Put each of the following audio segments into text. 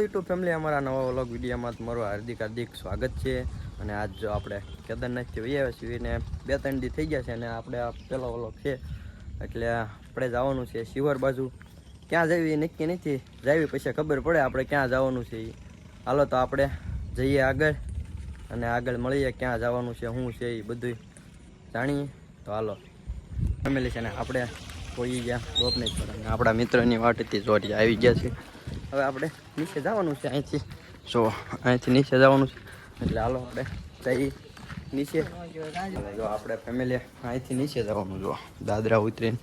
YouTube family અમારા નવા vlog વિડીયોમાં તમારું હાર્દિક હાર્દિક સ્વાગત છે. અને આજ જો આપણે કેદારનાથથી વહી આવ્યા છીએ ને બે ત્રણ દી થઈ ગયા છે અને આપણે પહેલો વ્લોગ છે. એટલે આપણે જવાનું છે શિવર બાજુ. ક્યાં જવી નક્કી નથી. જાવી પછી ખબર પડે આપણે ક્યાં જવાનું છે એ હાલો તો આપણે જઈએ આગળ. અને આગળ મળીએ ક્યાં જવાનું છે, શું છે એ બધું જાણીએ. તો હાલો. ફેમિલી છે ને આપણે કોઈ ગયા ગોપનેશ્વર અને આપણા મિત્રની વાટથી જોડી આવી ગયા છે. હવે આપણે નીચે જવાનું છે અહીંથી. જો, અહીંથી નીચે જવાનું છે. એટલે હાલો આપણે તઈ નીચે. જો આપણે ફેમિલી અહીંથી નીચે જવાનું જો દાદરા ઉતરીને.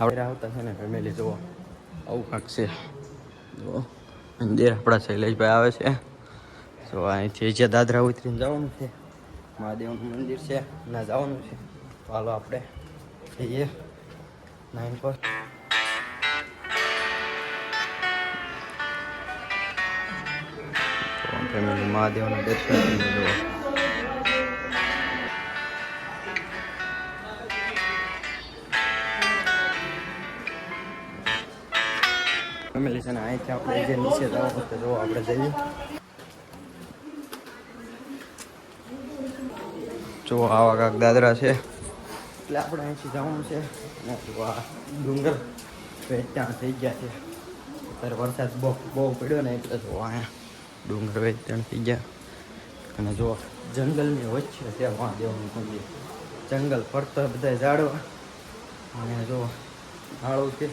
આપણે આવતા છે ને ફેમિલી જુઓ. આવું કાંક છે. જો મંદિર આપણા શૈલેષભાઈ આવે છે. તો અહીંથી જે દાદરા ઉતરીને જવાનું છે, મહાદેવનું મંદિર છે ના જવાનું છે. તો હાલો આપણે જઈએ. નાઇન પર ફેમિલી મહાદેવના દર્શન કરીને જુઓ ફેમિલી છે ને, અહીંથી આપણે જે નીચે જવાનું પડશે જો આપણે જઈએ. જો આવા કાંક દાદરા છે. એટલે આપણે અહીંથી જવાનું છે. ડુંગર વેચાણ થઈ ગયા છે. અત્યારે વરસાદ બહુ બહુ પડ્યો ને, એટલે જો અહીંયા. ડુંગર વેચાણ થઈ ગયા. અને જો જંગલની વચ્ચે છે મહાદેવનું મંદિર. જંગલ ફરતા બધા ઝાડવા. અને જો હાળો છે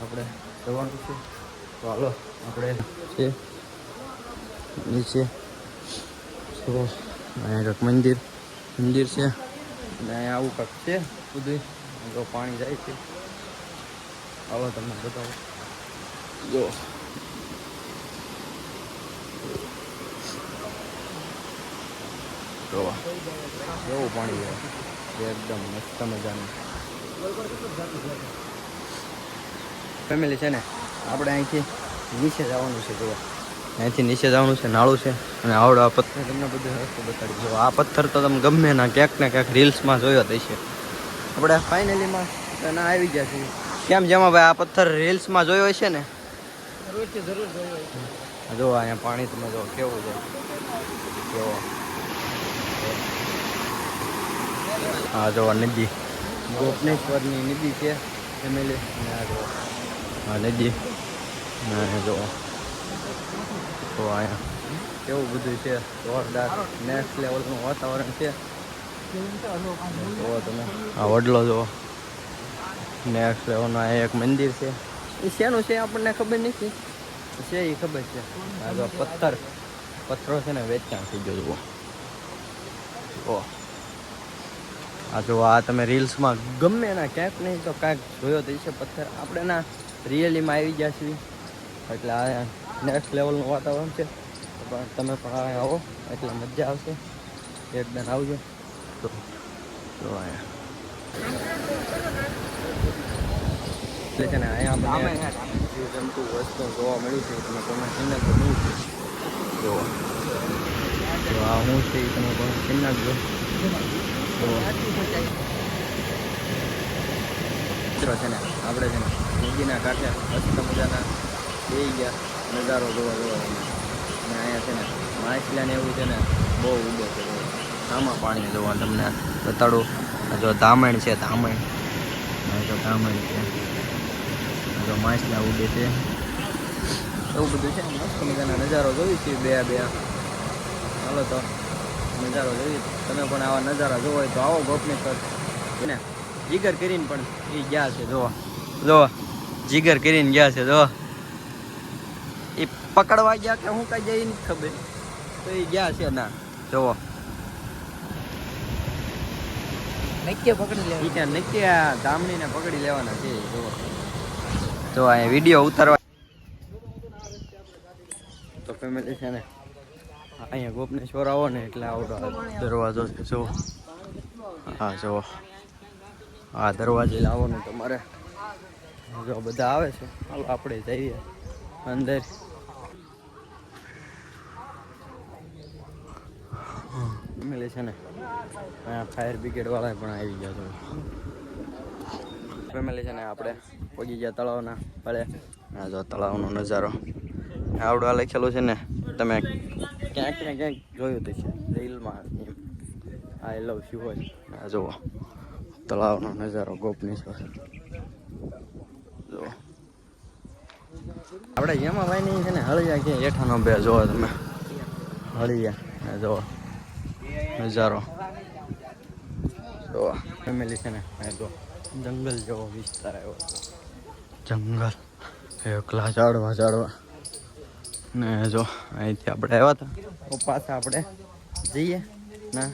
આપણે જવાનું છે. તો હાલો, આપણે છે, નીચે. તો અહીંયા કંઈક મંદિર મંદિર છે. અને અહીંયા આવું કંઈક છે બધું જો પાણી જાય છે. હાલો, તમને બતાવો. જો. જો કેવું પાણી છે. એકદમ મસ્ત મજાનું. ફેમિલી છે ને આપણે અહીંથી નીચે જવાનું છે જોવા. અહીંથી નીચે જવાનું છે નાળું છે અને આવડો આ પથ્થર. તમને બધું રસ્તો બતાડી જો આ પથ્થર તો તમે ગમે ના ક્યાંક ને ક્યાંક રીલ્સમાં જોયો જ હશે. આપણે ફાઇનલીમાં ના આવી ગયા છીએ. કેમ જેમાં ભાઈ આ પથ્થર રીલ્સમાં જોયો હશે ને? જો અહીંયા પાણી તમે જો કેવું છે? જો હા જો નદી. ગોપનેશ્વરની નદી છે એમએલએ આ નદી. જો. તો અહીંયા કેવું બધું છે? જોરદાર નેક્સ્ટ લેવલનું વાતાવરણ છે. જુઓ તમે. આ વડલો જુઓ નેક્સ્ટ લેવલનું આ એક મંદિર છે. એ શેનું છે આપણને ખબર નથી? છે એ ખબર છે. આ જો પથ્થર. પથ્થરો છે ને વેચાણ થઈ ગયો જુઓ. ઓ આ જો આ તમે રીલ્સમાં ગમે ના ક્યાંક નહીં તો કાંઈક જોયો તો છે પથ્થર આપણે ના રિયલીમાં આવી ગયા છીએ. એટલે આ નેક્સ્ટ લેવલનું વાતાવરણ છે. તમે પણ આવો એટલે મજા આવશે. એકદમ આવજો. તો તો અહીંયા. એટલે છે ને અહીંયા આપણને જમતું વસ્તુ જોવા મળ્યું છે તમે તમે ચિહ્ન તો શું છે? જો તો આ હું છે તમે પણ ચિહ્ન જો મિત્રો છે ને, આપણે છે ને નદીના કાંઠે મસ્ત મજાના બે ગયા, નજારો જોવા જોવા અને અહીંયા છે ને, માછલાને એવું છે ને, બહુ ઉડે છે. આમાં પાણી જોવા તમને બતાડું. જો ધામણ છે, ધામણ. જો ધામણ છે. જો માછલા ઉડે છે. એવું બધું છે. મસ્ત મજાના નજારો. જોઈ છે બે બે હાલો તો. નજારો જોઈએ તમે પણ આવા નજારા જોવો હોય તો આવો ગોપનેશ્વર ને જીગર કરીને પણ એ ગયા છે જોવા. જોવા. જીગર કરીને ગયા છે જોવા. એ પકડવા ગયા કે હું કઈ જઈ નથી ખબર. તો એ ગયા છે ના જોવો. નક્કી પકડી એ ત્યાં નક્કી આ ધામણીને પકડી લેવાના છે જોવો. તો આ વીડિયો ઉતારવા તો ફેમિલી છે ને અહીંયા ગોપનેશ્વર આવો ને એટલે આવડો દરવાજો છે જો હા જો આ દરવાજે લાવવાનું તમારે. જો બધા આવે છે, હાલો આપણે જઈએ અંદર. ફેમિલી છે ને, અહીંયા ફાયર બ્રિગેડ વાળા પણ આવી ગયા છે. ફેમિલી છે ને આપણે પગી ગયા તળાવના ભલે આ જો તળાવનો નજારો. આવડો લખેલું છે ને, તમે ક્યાંક ને ક્યાંક જોયું તો છે રીલમાં આઈ લવ યુ હોય? આ જુઓ, તળાવનો નજારો ગોપનેશ્વર જુઓ. આપણે જેમાં ભાઈ નહીં છે ને, હળિયા કે હેઠાનો બે જોવો તમે. હળિયા જુઓ. નજારો. જુઓ ફેમિલી છે ને જો જંગલ જેવો વિસ્તાર આવ્યો જંગલ. એકલા ઝાડવા ઝાડવા. ને જો અહીંથી આપણે આવ્યા હતા. પાછા આપણે જઈએ. ના.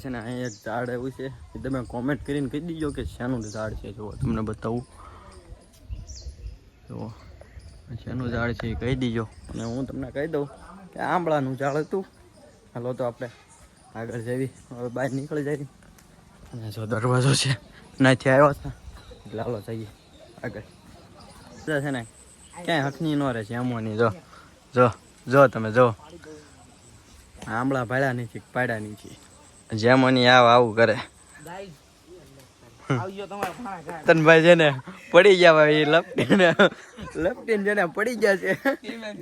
છે ને અહીં એક ઝાડ એવું છે. કે તમે કોમેન્ટ કરીને કહી દીજો કે શાનું ઝાડ છે. જુઓ તમને બતાવું. જુઓ શેનું ઝાડ છે એ કહી દીજો. અને હું તમને કહી દઉં કે આંબળાનું ઝાડ હતું. હાલો તો આપણે આગળ જવી હવે બહાર નીકળી જઈએ. અને જો દરવાજો છે નાથી આવ્યા હતા. એટલે હાલો જઈએ આગળ. છે ને ક્યાંય હકની ન રહે છે એમોની જો. જો જો તમે જો. આંબળા ભાડ્યા છે પાડ્યા નથી. જેમોની આવ આવું કરે. તન. તનભાઈ છે ને પડી ગયા ભાઈ લપટીને લપટીને છે ને પડી ગયા છે.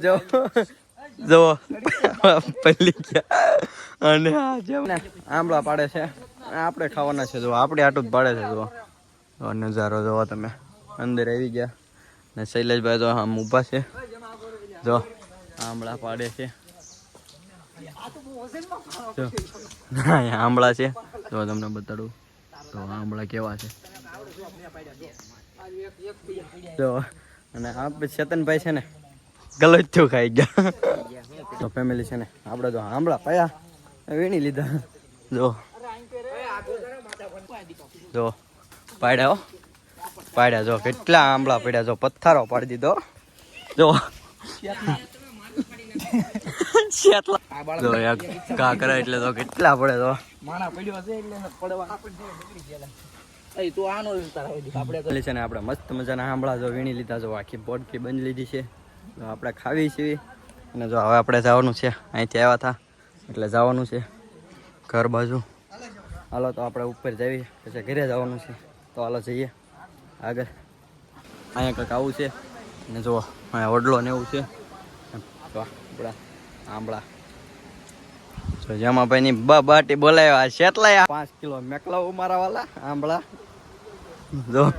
જો. જો. પડી ગયા. અને આ ને આંબળા પાડે છે. આપણે ખાવાના છે જો. આપણે આટલું જ પાડે છે જો. જો નજારો જોવો તમે. અંદર આવી ગયા. ને શૈલેષભાઈ જો આમ ઊભા છે. જો આંબળા પાડે છે. જો આંબળા છે. જો, તમને બતાડું. તો આંબળા કેવા છે. જો, અને આપણે ચેતનભાઈ છે ને ગલત્યું ખાઈ ગયા. તો ફેમિલી છે ને, આપણે જો આંબળા પાયા. વીણી લીધા. જો. જો, પાડ્યા પાડ્યા જો કેટલા આંબળા પડ્યા જો પથ્થારો પાડી દીધો. જો. કાકરા એટલે તો કેટલા પડે તો. માણા પડ્યો એટલે પડવા. આપણે છે ને આપણે મસ્ત મજાના આંબળા જો વીણી લીધા જો આખી પોટકી બંધ લીધી છે. તો આપણે ખાવી છીએ અને જો હવે આપણે જવાનું છે. અહીંથી આવ્યા હતા. એટલે જવાનું છે ઘર બાજુ. હાલો તો આપણે ઉપર જઈએ. પછી ઘરે જવાનું છે. તો હાલો જઈએ. આગળ. અહીંયા કંઈક આવું છે. અને જુઓ, અહીંયા વડલો ને એવું છે. તો આપણા આંબળા જમાભાઈ જમાભાઈની બ બાટી બોલાવ્યા શેતલાય પાંચ કિલો મેકલા મારા વાલા, આંબળા. જો.